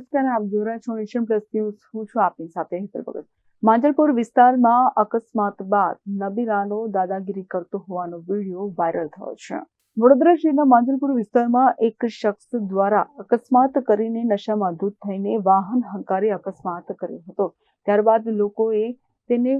નમસ્કાર, આપ જોઈ રહ્યા છો નેશન પ્લસ ન્યૂઝ. હું છું આપની સાથે હેતલ ભગત. માંજલપુર વિસ્તારમાં અકસ્માત બાદ નબીરાનો દાદાગીરી કરતો હોવાનો વીડિયો વાયરલ થયો છે. વડોદરા શહેરના માંજલપુર વિસ્તારમાં એક શખ્સ દ્વારા અકસ્માત કરીને નશામાં ધૂત થઈને વાહન હંકારી અકસ્માત કર્યો હતો. ત્યારબાદ લોકોએ તેને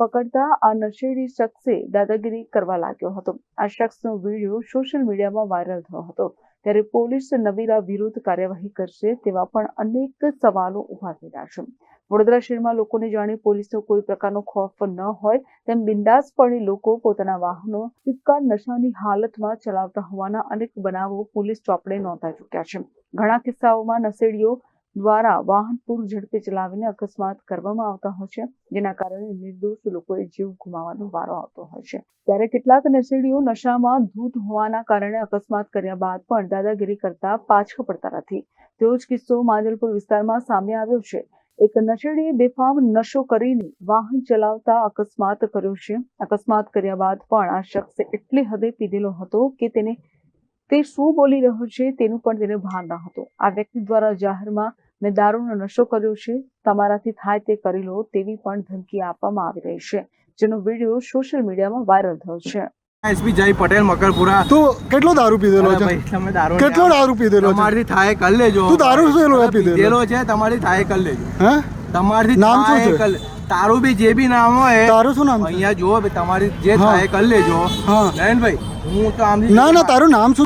પકડતા આ નશેડી શખ્સે દાદાગીરી કરવા લાગ્યો હતો. આ શખ્સનો વીડિયો સોશિયલ મીડિયામાં વાયરલ થયો હતો. ત્યારે પોલીસ નવીરા વિરુદ્ધ કાર્યવાહી કરશે તેવા પણ અનેક સવાલો ઊભા થઈ છે. વડોદરા શહેરમાં લોકોને જાણે પોલીસનો કોઈ પ્રકારનો ખોફ ન હોય તેમ બિંદાસપણે લોકો પોતાના વાહનો સિક્કા નશાની હાલતમાં ચલાવતા હોવાના અનેક બનાવો પોલીસ ચોપડે નોંધાઈ ચૂક્યા છે. ઘણા કિસ્સાઓમાં નશેડીઓ દ્વારા વાહન પૂર ઝડપે ચલાવીને અકસ્માત કરવામાં આવતા હોય છે. જેના કારણે નિર્દોષ લોકોએ જીવ ગુમાવવાનો વારો આવતો હોય છે. ત્યારે કેટલાક નશેડીઓ નશામાં ધૂત હોવાના કારણે અકસ્માત કર્યા બાદ પણ દાદાગીરી કરતા પાછળ પડતા નથી. તેવો જ કિસ્સો માંજલપુર વિસ્તારમાં સામે આવ્યો છે. એક નશેડીએ બેફામ નશો કરીને વાહન ચલાવતા અકસ્માત કર્યો છે. અકસ્માત કર્યા બાદ પણ આ શખ્સે એટલી હદે પીધેલો હતો કે તેને તે શું બોલી રહ્યો છે તેનું પણ તેને ભાન ન હતું. આ વ્યક્તિ દ્વારા જાહેરમાં મેં દારૂનો નશો કર્યો છે તમારાથી થાય તે કરી લો તેવી પણ ધમકી આપવામાં આવી રહી છે જેનો વીડિયો સોશિયલ મીડિયામાં વાયરલ થયો છે. એસપી જય પટેલ મકરપુરા. તું કેટલો દારૂ પીધેલો છે? તમે દારૂ કેટલો દારૂ પીધેલો છે? તમારથી થાય કરી લેજો. તું દારૂ શું પીધેલો? છે તમારી થાય કરી લેજો. હે? તમારથી નામ શું છે? કરી લે- તારું બી જે બી નામ હોય તારું શું નામ છે? અહીંયા જુઓ તમારી જે. થાય કરી લેજો. હા. નયનભાઈ હું તો આમથી ના ના તારું નામ શું